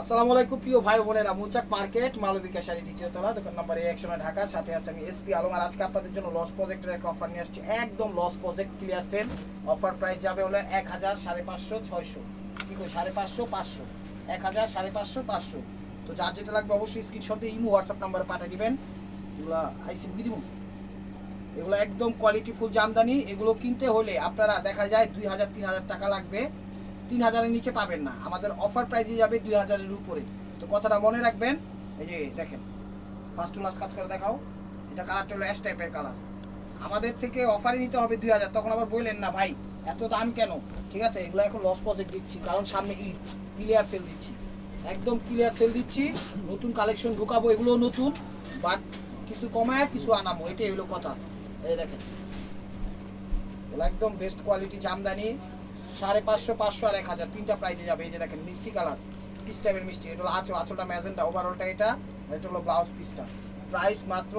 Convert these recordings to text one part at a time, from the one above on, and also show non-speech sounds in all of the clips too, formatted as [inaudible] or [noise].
আসসালামু আলাইকুম, প্রিয় ভাই বোনেরা। মুচাক মার্কেট মালবিকা শাড়ি দ্বিতীয় তলা, দোকান নাম্বার একশো নয়, ঢাকা। সাথে আছে আমি এসপি আলম। আর আজকে আপনাদের জন্য লস প্রজেক্টের একটা অফার নিয়ে আসছি। একদম loss project clear sale offer price যাবে হলো এক হাজার সাড়ে পাঁচশো ছয়শো। কি কই, সাড়ে পাঁচশো পাঁচশো। এক হাজার সাড়ে পাঁচশো পাঁচশো। তো যার যেটা লাগবে অবশ্যই স্ক্রিনশট দিয়ে ইমো হোয়াটসঅ্যাপ নাম্বারে পাঠিয়ে দিবেন। এগুলা আইসি বুঝি দিব। এগুলো একদম কোয়ালিটি ফুল জামদানি। এগুলো কিনতে হলে আপনারা দেখা যায় দুই হাজার, তিন হাজার টাকা লাগবে। তিন হাজারের নিচে পাবেন না। আমাদের অফার প্রাইসে যাবে দুই হাজারের উপরে। তো কথাটা মনে রাখবেন, এই যে দেখেন ফার্স্ট টু লাস্ট কাজ করে দেখাও, এটা কালারটা হলো অ্যাশ টাইপের কালার আমাদের থেকে অফারে নিতে হবে দুই হাজার তখন আবার বললেন না, ভাই, এত দাম কেন? ঠিক আছে, এগুলো এখন লস প্রজেক্ট দিচ্ছি, কারণ সামনে ঈদ ক্লিয়ার সেল দিচ্ছি। একদম ক্লিয়ার সেল দিচ্ছি, নতুন কালেকশন ঢুকাবো এগুলো নতুন বাট কিছু কমায়, কিছু আনামো এটাই হলো কথা। এই দেখেন একদম বেস্ট কোয়ালিটি জামদানি সাড়ে পাঁচশো পাঁচশো আর এক হাজার। তিনটা প্রাইজে যাবে। এই যে দেখেন মিষ্টি কালার। পিস টাইপের মিষ্টি। এটা হলো আঁচল আঁচলটা ম্যাজেন্টা। ওভারঅলটা এটা এটা হলো ব্লাউজ পিসটা প্রাইস মাত্র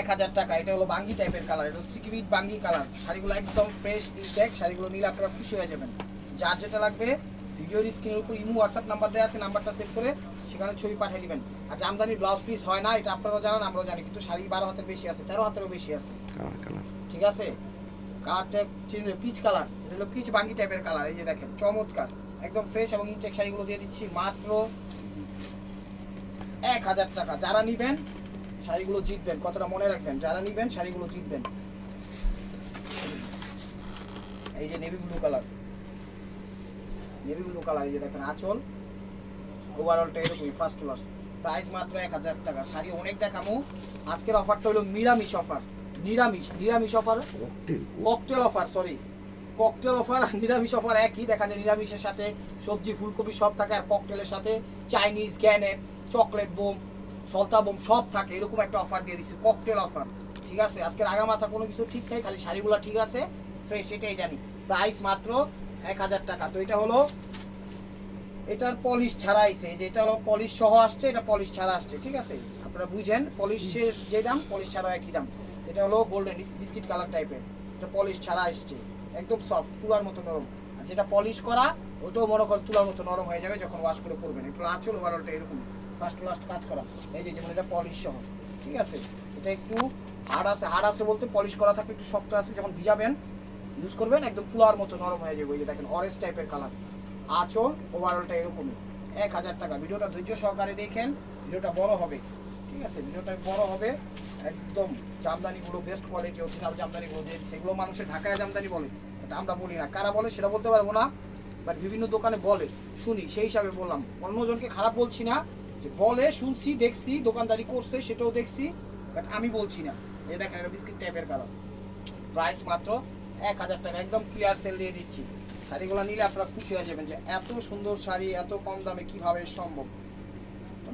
এক হাজার টাকা। এটা হলো বাঙ্গি টাইপের কালার। এটা সিকিমিট বাঙ্গি কালার। শাড়িগুলো একদম ফ্রেশ ইনটেক শাড়িগুলো নিলে আপনারা খুশি হয়ে যাবেন। যার যেটা লাগবে ভিডিওর স্ক্রিনের উপর ইমো হোয়াটসঅ্যাপ নাম্বার দেওয়া আছে নাম্বারটা সেভ করে সেখানে ছবি পাঠিয়ে দিবেন। আর জামদানি ব্লাউজ পিস হয় না এটা আপনারাও জানেন আমরাও জানি। কিন্তু শাড়ি বারো হাতের বেশি আছে তেরো হাতেরও বেশি আছে। ঠিক আছে? কালারটা পিচ কালার এটা হলো পিচ বাঙ্গি টাইপের কালার এই যে দেখেন, চমৎকার। একদম ফ্রেশ এবং ইনটেক শাড়িগুলো দিয়ে দিচ্ছি মাত্র এক হাজার টাকা। যারা নিবেন, শাড়িগুলো জিতবেন, কতটা মনে রাখবেন? যারা নিবেন, শাড়িগুলো জিতবেন। এই যে navy blue colour navy blue colour এই যে দেখেন, আঁচল। ওভারঅলটা এরকমই ফার্স্ট টু লাস্ট প্রাইস মাত্র এক হাজার টাকা। শাড়ি অনেক দেখামো। আজকের অফারটা হলো নিরামিষ অফার নিরামিষ নিরামিষ offer cocktail offer sorry cocktail offer আর নিরামিষ অফার একই দেখা যায় নিরামিষের সাথে সবজি ফুলকপি সব থাকে আর ককটেলের সাথে চাইনিজ গ্যানেট চকলেট বোম সলতা বোম সব থাকে এরকম একটা অফার দিয়ে দিচ্ছি ককটেল অফার ঠিক আছে? আজকের আগা মাথা কোনো কিছু ঠিক নেই খালি শাড়িগুলো ঠিক আছে ফ্রেশ এটাই জানি। প্রাইস মাত্র এক হাজার টাকা। তো এটা হলো এটার পলিশ ছাড়া আইছে যে এটা হলো পলিশ সহ আসছে এটা পলিশ ছাড়া আসছে ঠিক আছে? আপনারা বুঝেন পলিশের যে দাম পলিশ ছাড়া একই দাম। এটা হলো গোল্ডেন বিস্কিট কালার টাইপের এটা পলিশ ছাড়া আসছে একদম সফট তুলার মতো নরম। আর যেটা পলিশ করা, ওটাও মনে করে তুলার মতো নরম হয়ে যাবে যখন ওয়াশ করে করবেন। একটু আঁচল ওভারঅলটা এরকম। ফার্স্ট টু লাস্ট কাজ করা। এই যে যেমন এটা পলিশ সহ। ঠিক আছে? এটা একটু হার্ড আছে। হার্ড আছে বলতে পলিশ করা থাকলে একটু শক্ত আছে। যখন ভিজাবেন ইউজ করবেন, একদম তুলার মতো নরম হয়ে যাবে। ওই যে দেখেন অরেঞ্জ টাইপের কালার আঁচল ওভারঅলটা এরকমই। এক হাজার টাকা। ভিডিওটা ধৈর্য সহকারে দেখেন। ভিডিওটা বড় হবে। ঠিক আছে, ভিডিওটা বড় হবে। একদম জামদানিগুলো বেস্ট কোয়ালিটি অরিজিনাল জামদানিগুলো যে সেগুলো মানুষের ঢাকায় জামদানি বলে, এটা আমরা বলি না। কারা বলে সেটা বলতে পারব না বাট বিভিন্ন দোকানে বলে। শুনি, সেই হিসাবে বললাম। অন্যজনকে খারাপ বলছি না, যে বলে, শুনছি, দেখছি, দোকানদারি করছে, সেটাও দেখছি বাট আমি বলছি না। এই দেখেন, এটা বিস্কিট টাইপের কালার। প্রাইস মাত্র এক হাজার টাকা, একদম ক্লিয়ার সেল দিয়ে দিচ্ছি। শাড়িগুলো নিলে আপনারা খুশি হয়ে যাবেন যে এত সুন্দর শাড়ি, এত কম দামে কীভাবে সম্ভব?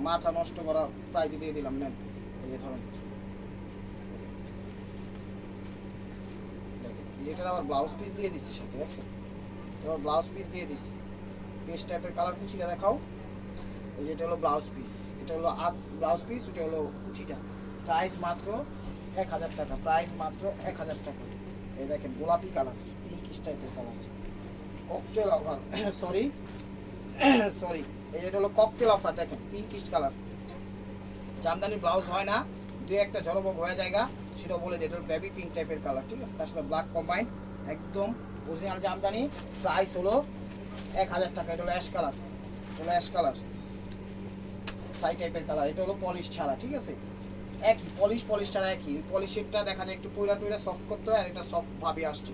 মাথা নষ্ট করা প্রাইজ দিয়ে দিলাম, নেন। এই যে ধরেন। আবার ব্লাউজ পিস দিয়ে দিচ্ছি সাথে এবার ব্লাউজ পিস দিয়ে দিচ্ছি। পেস্ট টাইপের কালার কুচিটা দেখাও। এই যে এটা হলো ব্লাউজ পিস এটা হলো ব্লাউজ পিস ওটা হলো কুচিটা। প্রাইস মাত্র এক হাজার টাকা প্রাইস মাত্র এক হাজার টাকা। এই দেখেন, গোলাপি কালার পিঙ্কিশ টাইপের কালার অফার সরি সরি এই যেটা হলো ককটেল অফার দেখেন পিঙ্কিশ কালার জামদানি ব্লাউজ হয় না, দু একটা জড়বব হয়ে জায়গা সেটাও বলে দিই, এটা বেবি পিঙ্ক টাইপের কালার ঠিক আছে? তার সাথে ব্ল্যাক কম্বাইন একদম অরিজিনাল জামদানি। প্রাইস হলো এক হাজার টাকা, এটা হলো অ্যাশ কালার হলো অ্যাশ কালার সাই টাইপের কালার এটা হলো পলিশ ছাড়া, ঠিক আছে? একই পলিশ পলিশ ছাড়া একই পলিশেরটা দেখা যায় একটু পয়লা টয়লা সফট করতে হয় আর এটা সফট ভাবে আসছে,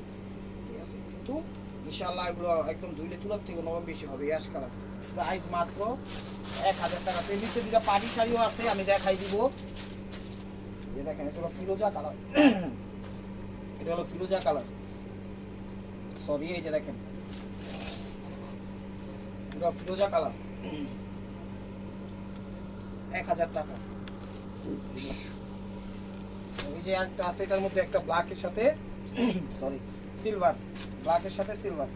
ঠিক আছে? কিন্তু ইনশাল্লাহ এগুলো একদম ধুইলে তুলার থেকে নরম বেশি হবে অ্যাশ কালার প্রাইস মাত্র এক হাজার টাকা এর ভিতরে দুটা পাটি শাড়িও আছে, আমি দেখাই দিব। এই দেখেন, এটা হলো ফিরোজা কালার। [clears throat] এটা হলো ফিরোজা কালার। সরি এই যে দেখেন। এটা ফিরোজা কালার। [clears throat] এক হাজার টাকা। ওই যে একটা আছে, এটার মধ্যে একটা ব্ল্যাকের সাথে সরি সিলভার ব্ল্যাকের সাথে সিলভার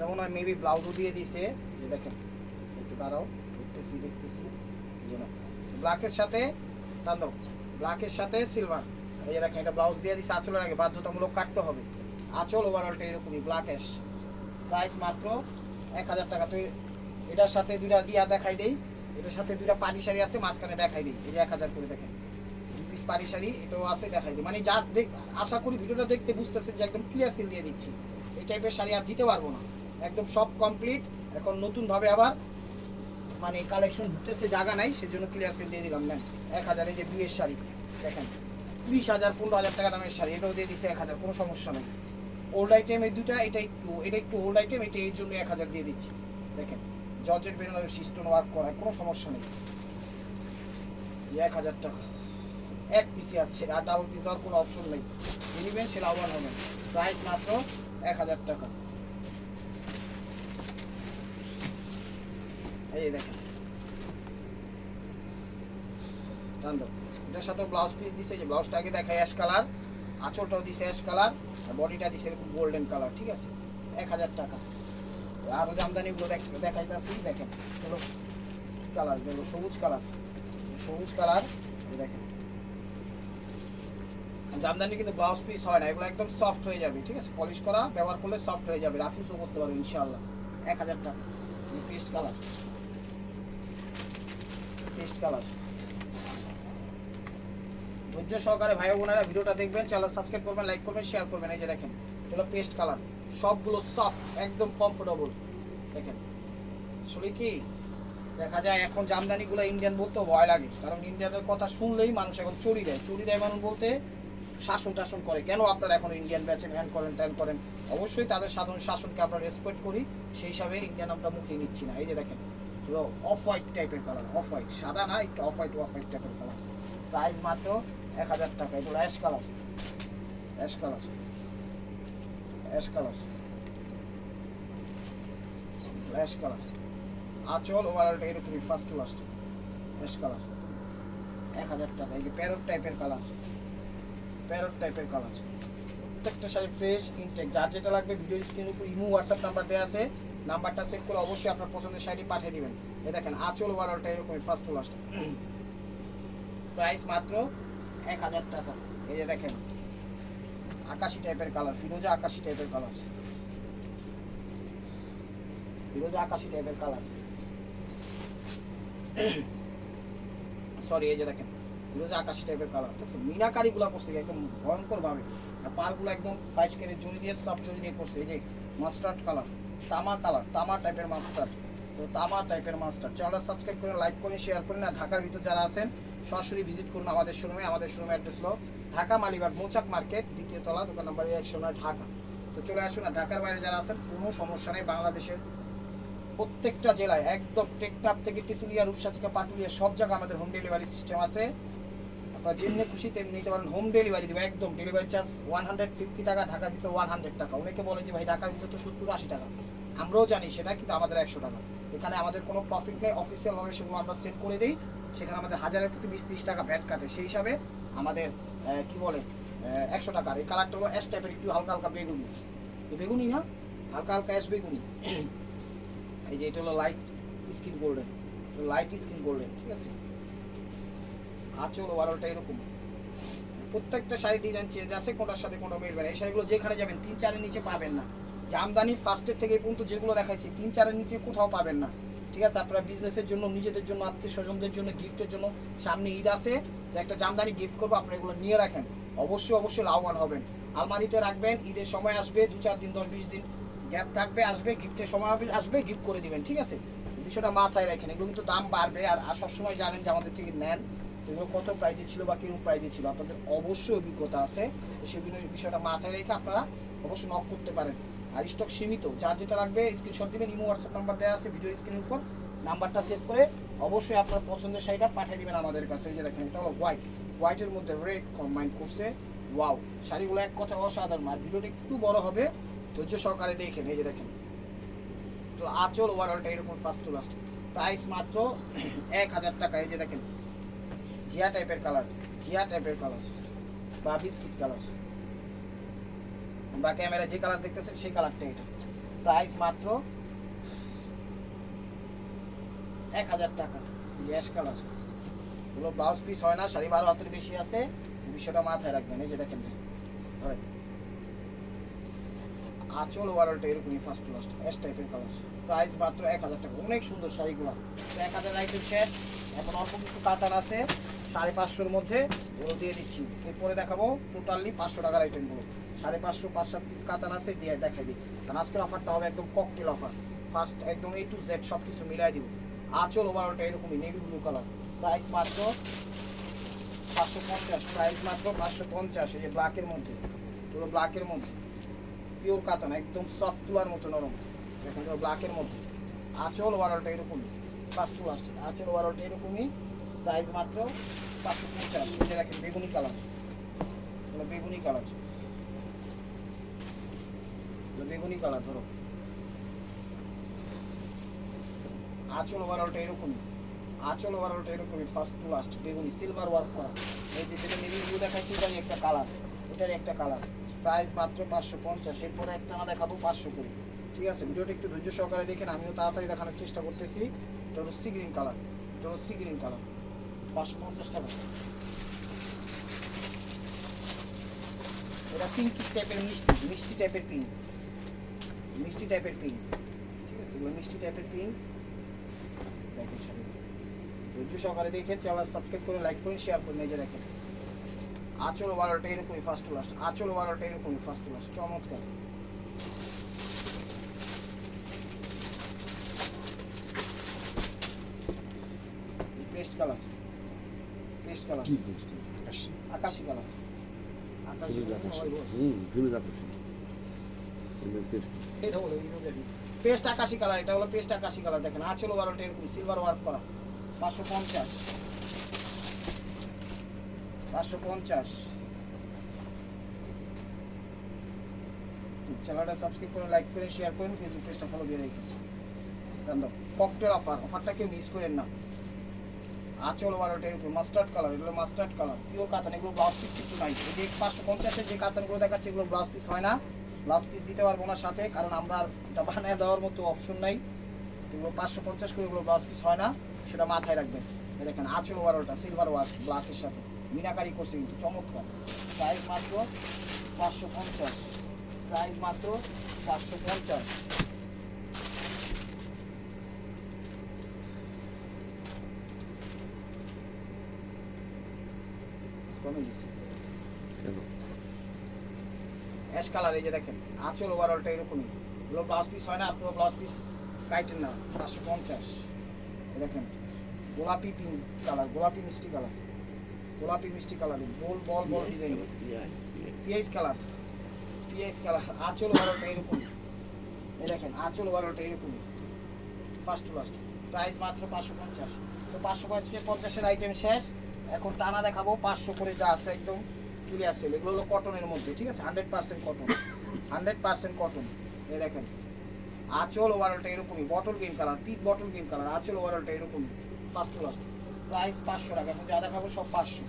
যেমন হয় মেবি ব্লাউজও দিয়ে দিছে। যে দেখেন, একটু দাঁড়াও দেখতেছি দেখতেছি ব্ল্যাকের সাথে, টান ব্ল্যাকের সাথে সিলভার এই যে দেখেন, এটা ব্লাউজ দিয়ে দিছে, আঁচলের আগে বাধ্যতামূলক কাটতে হবে। আঁচল ওভারঅলটা এরকমই ব্ল্যাক অ্যাশ প্রাইস মাত্র এক হাজার টাকা। তো এটার সাথে দুইটা দিয়া দেখাই দেই। এটার সাথে দুইটা পাটি শাড়ি আছে, মাঝখানে দেখাই দিই। এই যে এক হাজার করে দেখেন। দুই পিস পাটি শাড়ি এটাও আছে, দেখাই দিই। মানে যা দেখ আশা করি ভিডিওটা দেখতে বুঝতেছেন যে একদম ক্লিয়ার সিল দিয়ে দিচ্ছি। এই টাইপের শাড়ি আর দিতে পারব না। একদম সব কমপ্লিট এখন নতুনভাবে আবার মানে কালেকশন ঢুকতেছে, জায়গা নাই, সেজন্য ক্লিয়ার সেল দিয়ে দিলাম, নেন। এক হাজারে যে বিয়ের শাড়ি, দেখেন। বিশ হাজার, পনেরো হাজার টাকা দামের শাড়ি, এটাও দিয়ে দিচ্ছে এক হাজার, কোনো সমস্যা নেই। ওল্ড আইটেম এই দুটা, এটা একটু এটা একটু ওল্ড আইটেম এটা এই জন্য এক হাজার দিয়ে দিচ্ছি। দেখেন জর্জের বেরোনোর সিস্টেম ওয়ার্ক করা, কোনো সমস্যা নেই। এক হাজার টাকা। এক পিসি আসছে, আর ডাবল পিস দেওয়ার কোনো অপশন নেই। নেবেন সে লাভবান হবেন প্রাইস মাত্র এক হাজার টাকা। এই দেখেন। এটার সাথে ব্লাউজ পিস দিছে যে ব্লাউজটা আগে দেখাই অ্যাশ কালার আঁচলটাও দিছে অ্যাশ কালার আর বডিটা দিছে গোল্ডেন কালার ঠিক আছে? এক হাজার টাকা। আরও জামদানিগুলো দেখ, দেখাইতেছি, দেখেন। হলো কালার যেগুলো সবুজ কালার সবুজ কালার দেখেন। জামদানি কিন্তু ব্লাউজ পিস হয় না, এগুলো একদম সফট হয়ে যাবে, ঠিক আছে? পলিশ করা, ব্যবহার করলে সফট হয়ে যাবে রাফিউজও করতে পারবে, ইনশাআল্লাহ। এক হাজার টাকা। পেস্ট কালার পেস্ট কালার ধৈর্য সহকারে ভাই বোনেরা ভিডিওটা দেখবেন চ্যানেল সাবস্ক্রাইব করবেন লাইক করবেন শেয়ার করবেন, এই যে দেখেন এগুলো পেস্ট কালার সবগুলো সফট একদম কমফোর্টেবল দেখেন, আসলে কি? দেখা যায় এখন জামদানিগুলো ইন্ডিয়ান বলতেও ভয় লাগে, কারণ ইন্ডিয়ানের কথা শুনলেই মানুষ এখন চুরি দেয়। চুরি দেয় মানুষ বলতে শাসন টাসন করে। কেন আপনারা এখন ইন্ডিয়ান ব্যাচেন হ্যান করেন ত্যান করেন? অবশ্যই তাদের সাধারণ শাসনকে আমরা রেসপেক্ট করি, সেই হিসাবে ইন্ডিয়ান আমরা মুখে নিচ্ছি না। এই যে দেখেন অফ হোয়াইট টাইপের কালার অফ হোয়াইট সাদা না, একটু অফ হোয়াইট অফ হোয়াইট টাইপের কালার প্রাইস মাত্র এক হাজার টাকা। এগুলো ash colour ash colour ash colour ash colour আঁচল ওভারঅলটা এরকমই first to last ash colour এক হাজার টাকা। এই যে প্যারট টাইপের কালার প্যারট টাইপের কালার প্রত্যেকটা শাড়ি ফ্রেশ ইনটেক যার যেটা লাগবে ভিডিও স্ক্রিনের উপর ইমো হোয়াটসঅ্যাপ নাম্বার দেওয়া আছে। নাম্বারটা চেক করে অবশ্যই আপনার পছন্দের শাড়ি পাঠিয়ে দিবেন। এই দেখেন, আঁচল ওভারঅলটা এরকমই ফার্স্ট টু লাস্ট প্রাইস মাত্র এক হাজার টাকা। এই যে দেখেন, আকাশি টাইপের কালার ফিরোজা আকাশি টাইপের কালার ফিরোজা আকাশি টাইপের কালার সরি এই যে দেখেন, ফিরোজা আকাশি টাইপের কালার দেখছেন, মিনাকারিগুলো করছে, একদম ভয়ঙ্কর ভাবে আর পারগুলো একদম বাইশ কেরের জড়ি দিয়ে, সব জড়ি দিয়ে করছে। এই যে মাস্টার্ড কালার তামা কালার তামা টাইপের মাস্টার্ড তো তামা টাইপের মাস্টার চ্যানেলটা সাবস্ক্রাইব করে লাইক করে শেয়ার করুন। আর ঢাকার ভিতর যারা আছেন, সরাসরি ভিজিট করুন আমাদের শোরুমে আমাদের শোরুমে অ্যাড্রেস হলো ঢাকা মালিবাগ, মৌচাক মার্কেট, দ্বিতীয় তলা, দোকান নম্বর একশো নয় ঢাকা। তো চলে আসুন, আর ঢাকার বাইরে যারা আছেন, কোনো সমস্যা নেই। বাংলাদেশের প্রত্যেকটা জেলায়, একদম টেকনাফ থেকে তেঁতুলিয়া, রূপসা থেকে পাটুলিয়া, সব জায়গায় আমাদের হোম ডেলিভারি সিস্টেম আছে। আপনারা যেমনি খুশি তেমনি নিতে পারেন। হোম ডেলিভারি দেবে, একদম। Delivery charge one hundred fifty টাকা ঢাকার ভিতরে ওয়ান হান্ড্রেড টাকা। অনেকে বলে যে, ভাই, ঢাকার ভিতরে তো সত্তর, আশি টাকা। আমরাও জানি সেটা, কিন্তু আমাদের একশো টাকা। এখানে আমাদের কোনো প্রফিট নেই অফিসিয়ালভাবে সেগুলো আমরা সেট করে দিই। সেখানে আমাদের হাজারের প্রতি বিশ, ত্রিশ টাকা ভ্যাট কাটে। সেই হিসাবে আমাদের কি বলে একশো টাকার এই কালারটা হলো অ্যাশ টাইপের একটু হালকা হালকা বেগুনি। বেগুনি না? হালকা হালকা অ্যাশ বেগুনি। এই যে, এটা হলো light skin golden light skin golden ঠিক আছে? আঁচল ওভারঅলটা এরকম। প্রত্যেকটা শাড়ি ডিজাইন চেঞ্জ আছে, কোনটার সাথে কোনটা মিলবে না। এই শাড়িগুলো যেখানে যাবেন, তিন চারের নিচে পাবেন না। জামদানি ফার্স্টের থেকে পর্যন্ত যেগুলো দেখাইছি, তিন চারের নিচে কোথাও পাবেন না। ঠিক আছে? আপনারা বিজনেসের জন্য, নিজেদের জন্য, আত্মীয় স্বজনদের জন্য গিফটের জন্য সামনে ঈদ আছে, যে একটা জামদানি গিফট করব, আপনারা এগুলো নিয়ে রাখেন। অবশ্যই অবশ্যই লাভবান হবেন। আলমারিতে রাখবেন, ঈদের সময় আসবে, দু চার দিন, দশ বিশ দিন গ্যাপ থাকবে, আসবে গিফটের সময় হবে- আসবে গিফট করে দিবেন, ঠিক আছে? বিষয়টা মাথায় রাখেন, এগুলো কিন্তু দাম বাড়বে, আর সবসময় জানেন যে আমাদের থেকে নেন। এগুলো কত প্রাইজে ছিল বা কীরকম প্রাইজে ছিল? আপনাদের অবশ্যই অভিজ্ঞতা আছে। সেই বিষয়টা মাথায় রেখে আপনারা অবশ্যই নক করতে পারেন। আর স্টক সীমিত। যার যেটা লাগবে স্ক্রিনশট দিবেন, ইমো হোয়াটসঅ্যাপ নাম্বার দেওয়া আছে ভিডিও স্ক্রিনের উপর। নাম্বারটা সেভ করে অবশ্যই আপনার পছন্দের শাড়িটা পাঠিয়ে দিবেন আমাদের কাছে। এই যে দেখেন, এটা হলো হোয়াইট হোয়াইটের মধ্যে রেড কম্বাইন করছে। ওয়াও শাড়িগুলো এক কথা অসাধারণ। আর ভিডিওটা একটু বড় হবে, ধৈর্য সহকারে দেখেন। এই যে দেখেন। তো আচল ওভারঅলটা এরকম ফার্স্ট টু লাস্ট প্রাইস মাত্র এক হাজার টাকা। এই যে দেখেন ঘিয়া টাইপের কালার ঘিয়া টাইপের কালার বা বিস্কিট কালার বা ক্যামেরা যে কালার দেখতেছেন, সেই কালারটা এটা। প্রাইস মাত্র এক হাজার টাকা, গ্যাস কালার এগুলো ব্লাউজ পিস হয় না সাড়ে বারো হাতের বেশি আছে, বিষয়টা মাথায় রাখবেন, এই যে দেখেন। ধরেন। আঁচল ওভারঅলটা এরকমই ফার্স্ট লাস্ট এস টাইপের কালার প্রাইস মাত্র এক হাজার টাকা, অনেক সুন্দর শাড়িগুলো। এক হাজার আইটেম শেষ, এখন অল্প কিছু কাতার আছে। সাড়ে পাঁচশোর মধ্যে ওগুলো দিয়ে দিচ্ছি। এরপরে দেখাবো টোটালি পাঁচশো টাকার আইটেমগুলো সাড়ে পাঁচশো, পাঁচ সাত পিস কাতান আছে, দিয়ে দেখাই দিই। কারণ আজকের অফারটা হবে একদম ককটেল অফার ফার্স্ট একদম এ টু জেড সব কিছু মিলাই দিব। আঁচল ওভারঅলটা এরকমই নেভি ব্লু কালার প্রাইস মাত্র পাঁচশো পঞ্চাশ প্রাইস মাত্র পাঁচশো পঞ্চাশ, এই যে ব্ল্যাকের মধ্যে। পুরো ব্ল্যাকের মধ্যে। পিওর কাতান, একদম সফট তুলার মতো নরম। দেখেন ব্ল্যাকের মধ্যে। আঁচল ওভারঅলটা এরকমই। ফার্স্ট টু লাস্ট আঁচল ওভারঅলটা এরকমই। প্রাইস মাত্র পাঁচশো পঞ্চাশ। এই যে দেখেন, বেগুনি কালার। বেগুনি কালার। বেগুনি কালার, ধরো। আঁচল ওভারঅলটা এরকমই। আঁচল ওভারঅলটা এরকমই ফার্স্ট টু লাস্ট বেগুনি সিলভার ওয়ার্ক করা। এই যে যেটা নেভি ব্লু দেখাচ্ছি এটারই একটা কালার এটারই একটা কালার প্রাইস মাত্র পাঁচশো পঞ্চাশ। এরপরে একটা আমরা দেখাবো পাঁচশো করে। ঠিক আছে, ভিডিওটা একটু ধৈর্য সহকারে দেখেন, আমিও তাড়াতাড়ি দেখানোর চেষ্টা করতেছি। এটা হলো সি গ্রিন কালার এটা হলো সি গ্রিন কালার পাঁচশো পঞ্চাশ টাকা। এটা পিঙ্ক টাইপের মিষ্টি মিষ্টি টাইপের পিঙ্ক মিষ্টি টাইপের পিঙ্ক ঠিক আছে, এগুলো মিষ্টি টাইপের পিঙ্ক দেখেন ধৈর্য সহকারে দেখে চ্যানেল সাবস্ক্রাইব করে লাইক করুন শেয়ার করুন এই যে দেখেন। আচল বারোটা এরকমই ফার্স্ট টু লাস্ট আচল বারোটা এরকমই ফার্স্ট টু লাস্ট চমৎকার। Paste colour paste colour. কি বুঝতে আকাশি আকাশি কালার। আকাশি আকাশ। হুম ফিরোজ আকাশ। এবার এটা হলো পেস্ট আকাশি কালার এটা হলো পেস্ট আকাশি কালার দেখেন আঁচল বারোটা এরকম সিলভার ওয়ার্ক করা। পাঁচশো পঞ্চাশ। পাঁচশো পঞ্চাশ। চ্যানেলটা সাবস্ক্রাইব করে লাইক করে শেয়ার করেন ফেসবুক পেজটা ফলো দিয়ে রেখেছি। ককটেল অফার অফারটা কেউ মিস করেন না। আঁচল বারোটা এরকম মাস্টার্ড কালার এগুলো মাস্টার্ড কালার পিওর কাতান এগুলো ব্লাউজ পিস কিন্তু নাই। যে পাঁচশো পঞ্চাশের যে কাতানগুলো দেখাচ্ছে, এগুলো ব্লাউজ পিস হয় না। ব্লাউজ পিস দিতে পারব না সাথে, কারণ আমরা আর এটা বানিয়ে দেওয়ার মতো অপশন নাই। এগুলো পাঁচশো পঞ্চাশ করে এগুলো ব্লাউজ পিস হয় না, সেটা মাথায় রাখবেন। দেখেন, আঁচল বারোটা সিলভার ওয়ার্ক ব্লাকের সাথে। মিনাকারি করছে কিন্তু, চমৎকার। প্রাইস মাত্র পাঁচশো পঞ্চাশ। প্রাইস মাত্র পাঁচশো পঞ্চাশ। কমে গেছে অ্যাশ কালার এই যে দেখেন আঁচল ওভারঅলটা এরকমই। এগুলো ব্লাউজ পিস হয় না পুরো ব্লাউজ পিস কাইটেন না পাঁচশো পঞ্চাশ। দেখেন গোলাপি পিঙ্ক কালার গোলাপি মিষ্টি কালার গোলাপি মিষ্টি কালার গোল ball ball design peach colour peach colour আঁচল ওভারঅলটা এরকমই। এই দেখেন আঁচল ওভারঅলটা এরকমই। ফার্স্ট টু লাস্ট প্রাইস মাত্র পাঁচশো পঞ্চাশ। তো পাঁচশো পঞ্চাশের আইটেম শেষ। এখন টানা দেখাবো পাঁচশো করে যা আছে একদম ক্লিয়ার সেল এগুলো হলো কটনের মধ্যে ঠিক আছে? Hundred percent cotton hundred percent cotton এই দেখেন আঁচল ওভারঅলটা এরকমই bottle green colour pick bottle green colour আঁচল ওভারঅলটা এরকমই ফার্স্ট টু লাস্ট প্রাইস পাঁচশো টাকা এখন যা দেখাবো সব পাঁচশো।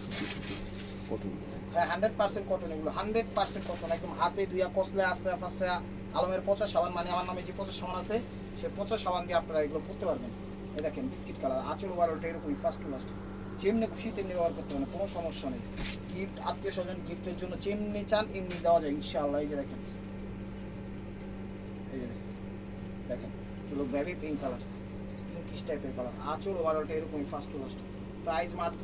কটন হ্যাঁ হান্ড্রেড পার্সেন্ট কটন এগুলো হান্ড্রেড পার্সেন্ট কটন একদম হাতে দুইয়া কসলে আশ্রয়া ফাসরা আলমের পচা সাবান মানে আমার নামে যে পচা সাবান আছে সে পচা সাবান দিয়ে আপনারা এগুলো পরতে পারবেন। এই দেখেন বিস্কিট কালার আঁচল ওভারঅলটা এরকমই ফার্স্ট টু লাস্ট যেমনি খুশি, তেমনি ব্যবহার করতে পারেন কোনো সমস্যা নেই। গিফট আত্মীয় স্বজন গিফটের জন্য যেমনি চান, এমনি দেওয়া যায়, ইনশাআল্লাহ। এই যে দেখেন। এই যে দেখেন। এগুলো বেবি পিঙ্ক কালার পিঙ্কিশ টাইপের কালার আঁচল ওভারঅলটা এরকমই ফার্স্ট টু লাস্ট প্রাইস মাত্র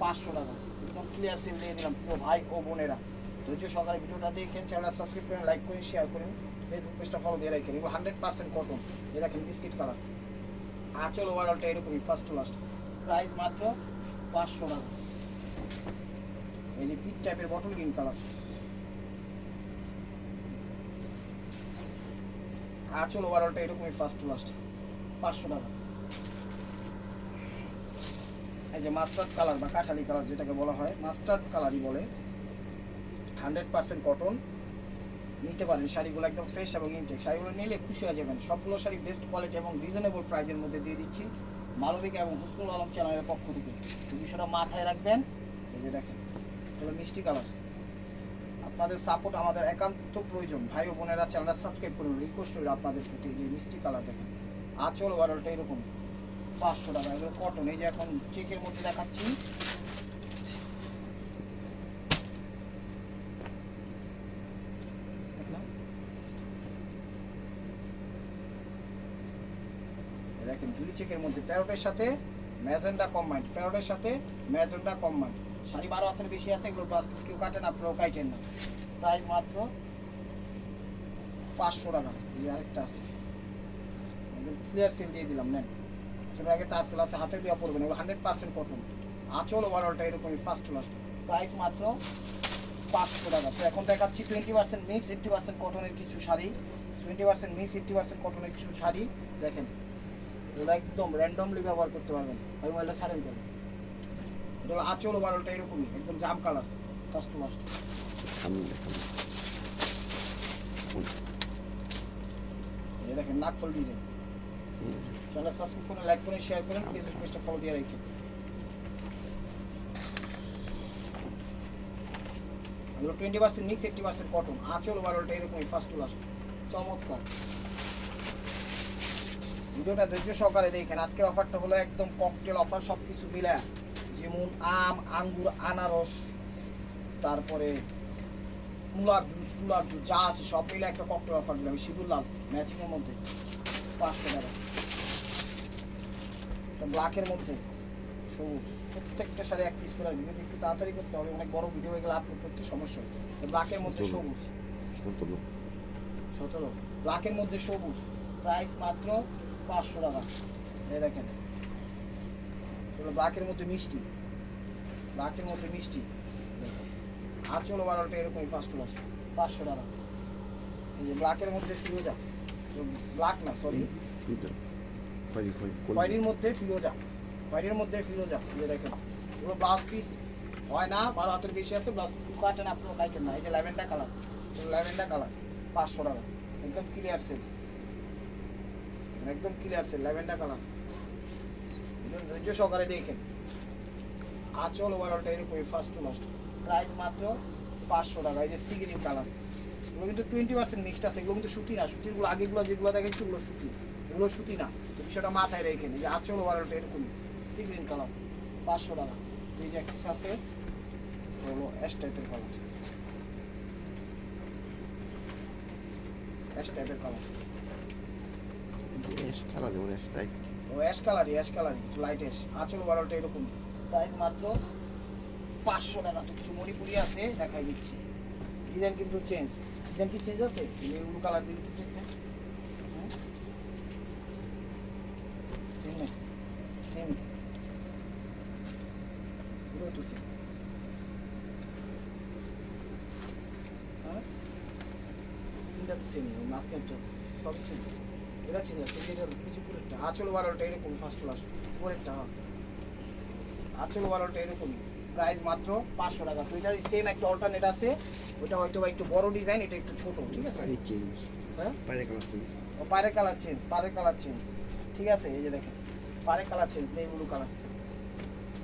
পাঁচশো টাকা। একদম ক্লিয়ার সেল দিয়ে দিলাম পুরো ভাই ও বোনেরা। ধৈর্য সহকারে ভিডিওটা দেখেন চ্যানেলটা সাবস্ক্রাইব করেন লাইক করেন শেয়ার করেন। ফেসবুক পেজটা ফলো দিয়ে রাখেন। এগুলো হান্ড্রেড পার্সেন্ট কটন এ দেখেন বিস্কিট কালার আঁচল ওভারঅলটা এরকমই ফার্স্ট টু লাস্ট প্রাইস মাত্র পাঁচশো টাকা। যে পিট টাইপের বটল গ্রিন কালার আঁচল ওভারঅলটা এরকমই ফার্স্ট টু লাস্ট পাঁচশো টাকা। এই যে মাস্টার্ড কালার বা কাঠালি কালার যেটাকে বলা হয় মাস্টার্ড কালারই বলে। হান্ড্রেড পার্সেন্ট কটন নিতে পারেন, শাড়িগুলো একদম ফ্রেশ এবং ইনটেক শাড়িগুলো নিলে খুশি হয়ে যাবেন। সবগুলো শাড়ি বেস্ট কোয়ালিটি এবং রিজনেবল প্রাইজের মধ্যে দিয়ে দিচ্ছি। মালবিকা এবং হুসনুল আলম চ্যানেলের পক্ষ থেকে। সেটা মাথায় রাখবেন। এই যে দেখেন, এগুলো মিষ্টি কালার আপনাদের সাপোর্ট আমাদের একান্ত প্রয়োজন। ভাই ও বোনেরা চ্যানেলটা সাবস্ক্রাইব করুন। রিকোয়েস্ট রইল আপনাদের প্রতি যে মিষ্টি কালার দেখেন। আচল ওয়ারলটা এরকম। পাঁচশো টাকা। এগুলো কটন এই যে এখন চেকের মধ্যে দেখাচ্ছি দেখলাম দেখেন জুরি চেকের মধ্যে প্যারোটের সাথে ম্যাজেন্ডা কম্বাইন্ড প্যারোটের সাথে ম্যাজেন্ডা কম্বাইন্ড শাড়ি বারো হাতের বেশি আছে, এগুলো প্লাস কেউ কাটেন আপনারাও কাটেন না। প্রাইস মাত্র পাঁচশো টাকা। এই আরেকটা আছে। ক্লিয়ার সেল দিয়ে দিলাম, নেন। সেটা আগে তার সেল আছে, হাতে দেওয়া পড়বেন এগুলো হান্ড্রেড পার্সেন্ট কটন আঁচল ওভারঅলটা এরকমই ফার্স্ট লাস্ট প্রাইস মাত্র পাঁচশো টাকা। তো এখন দেখাচ্ছি twenty percent mix eighty percent কটনের কিছু sari. Twenty percent mix eighty percent কটনের কিছু শাড়ি। দেখেন। এগুলো একদম র্যান্ডমলি ব্যবহার করতে পারবেন ওই মোবাইলটা সারেন করে এটা হলো আঁচল ওভারঅলটা এরকমই, একদম জাম কালার ফার্স্ট টু লাস্ট সামনে এই দেখেন নাকফল ডিজাইন চ্যানেল সাবস্ক্রাইব করে লাইক করে শেয়ার করেন ফেসবুক পেজটা ফলো দিয়ে রাখেন এগুলো twenty percent mix eighty percent cotton আঁচল ওভারঅলটা এরকমই ফার্স্ট টু লাস্ট চমৎকার। ভিডিওটা ধৈর্য সহকারে দেখেন। আজকের অফারটা হলো একদম ককটেল অফার সব কিছু মিলা। যেমন আম আঙ্গুর আনারস তারপরে মুলার জুস টুলার জুস যা আছে সব মিলে একটা ককটেল অফার দিলাম। সিঁদুর লাল ম্যাচিংয়ের মধ্যে পাঁচশো টাকা। ব্ল্যাকের মধ্যে। সবুজ। প্রত্যেকটা শাড়ি এক পিস করে ভিডিও একটু তাড়াতাড়ি করতে হবে। অনেক বড় ভিডিও এগুলো আপলোড করতে সমস্যা হয়। ব্ল্যাকের মধ্যে সবুজ। সতেরো। ব্ল্যাকের মধ্যে সবুজ। প্রাইস মাত্র পাঁচশো টাকা। এই দেখেন। এগুলো ব্ল্যাকের মধ্যে মিষ্টি। ব্ল্যাকের মধ্যে মিষ্টি। দেখেন। আঁচল বারোটা এরকমই পাঁচশো পাঁচশো পাঁচশো টাকা। এই যে ব্ল্যাকের মধ্যে ফিরোজা। ব্ল্যাক না সরি খয়েরির মধ্যে ফিরোজা। খয়েরির মধ্যে ফিরোজা। এই যে দেখেন। পুরো ব্লাউজ পিস হয় না বারো হাতের বেশি আছে ব্লাউজ পিস কাটেন আপনারা কাটেন না। এই যে ল্যাভেন্ডার কালার ল্যাভেন্ডার কালার পাঁচশো টাকা। একদম ক্লিয়ার সেল একদম ক্লিয়ার সেল ল্যাভেন্ডার কালার ধৈর্য সহকারে দেখেন। আঁচল ওভারঅলটা এরকমই ফার্স্ট টু লাস্ট প্রাইস মাত্র পাঁচশো টাকা, এই যে সিগ্রিন কালার এগুলো কিন্তু টোয়েন্টি পার্সেন্ট মিক্সড আছে, এগুলো কিন্তু সুতি না। সুতিরগুলো আগেগুলো যেগুলো দেখেছি ওগুলো সুতি। এগুলো সুতি না। তো বিষয়টা মাথায় রেখে এই যে আঁচল ওভারঅলটা এরকমই। সি গ্রিন কালার পাঁচশো টাকা। এই যে একটা আছে হলো অ্যাশ টাইপের কালার অ্যাশ টাইপের কালার দেবো এস টাইপ ও অ্যাশ কালারই অ্যাশ কালারই লাইট অ্যাশ আঁচল ওভারঅলটা এরকম। প্রাইস মাত্র পাঁচশো টাকা। তো কিছু মণিপুরি আছে, দেখাই দিচ্ছি। ডিজাইন কিন্তু চেঞ্জ ডিজাইন কি চেঞ্জ আছে? ব্লু কালার কিছু একটা। সেম তো সেম হ্যাঁ? তিনটা তো সেম মাঝখানটা সব সেম এটা চেঞ্জ আছে এটা কিছু পুরোটা আঁচল বারোটা এরকম ফার্স্ট পরেরটা হ্যাঁ আঁচল বারোটা এরকমই প্রাইস মাত্র পাঁচশো টাকা। তো এটার সেম একটা অল্টারনেট আছে ওটা হয়তো বা একটু বড় ডিজাইন এটা একটু ছোট ঠিক আছে? চেঞ্জ হ্যাঁ? পায়ের কালার চেঞ্জ ও পায়ের কালার চেঞ্জ পায়ের কালার চেঞ্জ ঠিক আছে এই যে দেখেন পায়ের কালার চেঞ্জ নেই ব্লু কালার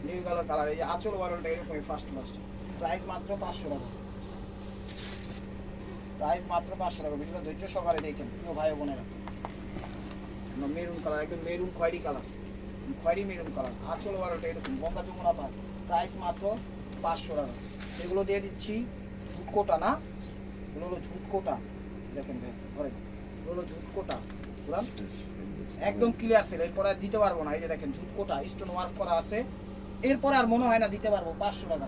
নেই কালার কালার এই যে আঁচল বারোটা এরকমই ফার্স্ট লাস্ট প্রাইস মাত্র পাঁচশো টাকা। প্রাইস মাত্র পাঁচশো টাকা বিভিন্ন ধৈর্য সহকারে দেখেন প্রিয় ভাই বোনেরা। মেরুন কালার একদম মেরুন খয়েরি কালার খয়েরি মেরুন কালার আঁচল বারোটা এরকম, গঙ্গা যমুনা পার। প্রাইস মাত্র পাঁচশো টাকা। এগুলো দিয়ে দিচ্ছি ঝুটকোটা, না? এগুলো হলো ঝুটকোটা। দেখেন ভাই, ধরেন। এগুলো হলো ঝুটকোটা। বুঝলাম একদম ক্লিয়ার সেল এরপর আর দিতে পারব না। এই যে দেখেন, ঝুটকোটা স্টোন ওয়ার্ক করা আছে। এরপরে আর মনে হয় না দিতে পারব, পাঁচশো টাকা।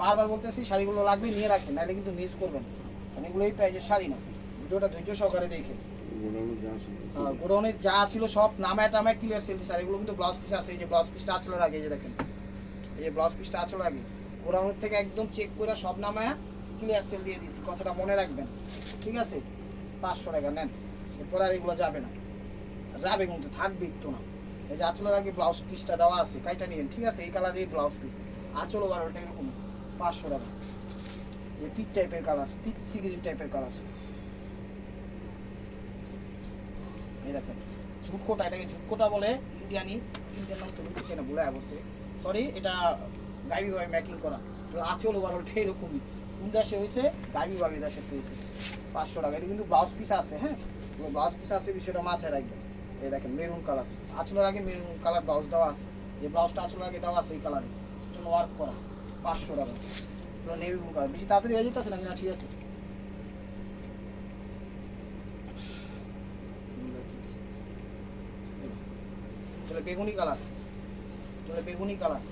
বারবার বলতেছি, শাড়িগুলো লাগবে, নিয়ে রাখবেন, নাহলে কিন্তু মিস করবেন কারণ এগুলো এই প্রাইজের শাড়ি না। ভিডিওটা ধৈর্য সহকারে দেখে। গোডাউনে যা আছে গোডাউনে যা ছিল সব নামায় টামায় ক্লিয়ার সেল আর এগুলো কিন্তু ব্লাউজ পিস আছে। এই যে ব্লাউজ পিসটা আঁচলের আগে, এই যে দেখেন। এই যে ব্লাউজ পিসটা আঁচলের আগে। গোডাউনের থেকে একদম চেক করে সব নামায় ক্লিয়ার সেল দিয়ে দিচ্ছি কথাটা মনে রাখবেন। ঠিক আছে? পাঁচশো টাকা, নেন। এরপর আর এগুলো যাবে না। যাবে কিন্তু, থাকবে একটু না। এই যে আঁচলের আগে ব্লাউজ পিসটা দেওয়া আছে। কাইটা নিয়েন ঠিক আছে? এই কালারের ব্লাউজ পিস আঁচলও বারোটা এরকম পাঁচশো টাকা। এই পিচ টাইপের কালার পিচ সিগ্রিন টাইপের কালার এই দেখেন ঝুটকোটা এটাকে ঝুটকোটা বলে ইন্ডিয়ানি ইন্ডিয়ান নাম তো বুঝতেছি না বলে অবশ্যই। সরি এটা গাইবি ভাবে মেকিং করা আঁচল ওভারঅলটা এরকমই। কোন দেশে হয়েছে? গাইবি ভাবে দেশের হয়েছে। পাঁচশো টাকা। এটা কিন্তু ব্লাউজ পিস আছে হ্যাঁ? ব্লাউজ পিস আছে, বিষয়টা মাথায় রাখবেন। এই দেখেন মেরুন কালার আঁচলের আগে মেরুন কালার ব্লাউজ দেওয়া আছে। যে ব্লাউজটা আঁচলের আগে দেওয়া আছে, এই কালারে ওয়ার্ক করা। পাঁচশো টাকা। নেভি ব্লু কালার বেশি তাড়াতাড়ি হয়ে যেতেছে না ঠিক আছে। বেগুনি কালার। তাহলে বেগুনি কালার।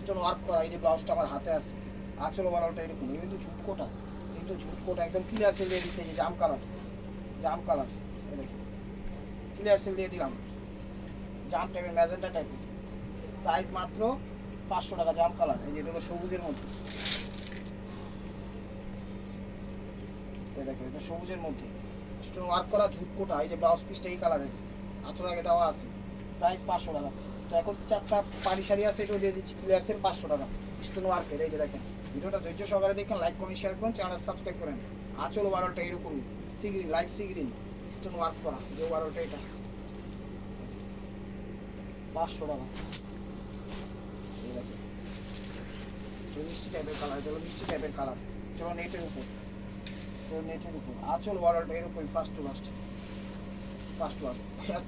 স্টোন ওয়ার্ক করা, এই যে ব্লাউজটা আমার হাতে আছে। আঁচল বানানোটা এরকম এই কিন্তু ঝুটকোটা। কিন্তু ঝুটকোটা, একদম ক্লিয়ার সেল দিয়ে দিচ্ছে জাম কালার। জাম কালার ক্লিয়ার সেল দিয়ে দিলাম। জাম টাইপের ম্যাজেন্টা টাইপের প্রাইস মাত্র পাঁচশো টাকা জাম কালার। এই যে এটা সবুজের মধ্যে। দেখো এটা সবুজের মধ্যে। স্টোন ওয়ার্ক করা ঝুটকোটা, এই যে ব্লাউজ পিসটা এই কালারের আঁচল আগে দেওয়া আছে। প্রাইস পাঁচশো টাকা। তো এখন চারটা পাড়ি শাড়ি আছে এটাও দিয়ে দিচ্ছি ক্লিয়ার সেল পাঁচশো টাকা। স্টোন ওয়ার্কের এই যে দেখেন। ভিডিওটা ধৈর্য সহকারে দেখেন লাইক কমেন্ট শেয়ার করুন চ্যানেল সাবস্ক্রাইব করেন। আঁচল বারোটা এরকমই। Sea green light sea green stone work করা, যে বারোটা এটা। পাঁচশো টাকা। দেখেন। যে মিষ্টি টাইপের কালার হলো মিষ্টি টাইপের কালার হলো নেটের উপর। নেটের উপর। আঁচল বারোটা এরকমই ফার্স্ট টু ফার্স্ট লাস্ট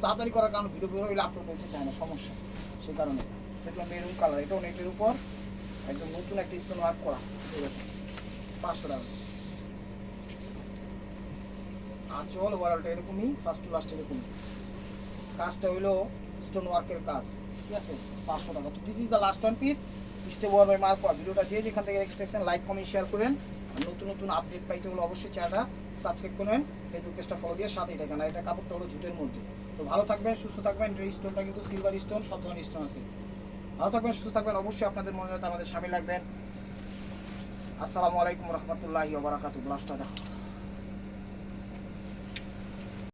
তাড়াতাড়ি করার কারণ ভিডিও বেরো হইলে আপলোড করতে চায় না, সমস্যা। সেই কারণে। দেখলাম মেরুন কালার এটাও নেটের উপর একদম নতুন একটা স্টোন ওয়ার্ক করা। পাঁচশো টাকা। আঁচল ওয়ারলটা এরকমই ফার্স্ট টু লাস্ট এরকমই। কাজটা হইল স্টোন ওয়ার্কের কাজ। ঠিক আছে? পাঁচশো টাকা। তো this is the last one piece stay war by Marco ভিডিওটা যে যেখান থেকে দেখতেছেন লাইক কমেন্ট শেয়ার করেন। আর নতুন নতুন আপডেট পাইতে হলে অবশ্যই চ্যানেলটা সাবস্ক্রাইব করেন ফেসবুক পেজটা ফলো দিয়ে সাথেই থাকেন আর এটা কাপড়টা হলো জুটের মধ্যে। তো ভালো থাকবেন, সুস্থ থাকবেন এই স্টোনটা কিন্তু সিলভার স্টোন সব ধরনের স্টোন আছে। ভালো থাকবেন, সুস্থ থাকবেন, অবশ্যই আপনাদের মনে রাখতে আমাদের সামিল রাখবেন। আসসালামু আলাইকুম রহমতুল্লাহি ওবরাকাতু ব্লাস্টটা দেখো।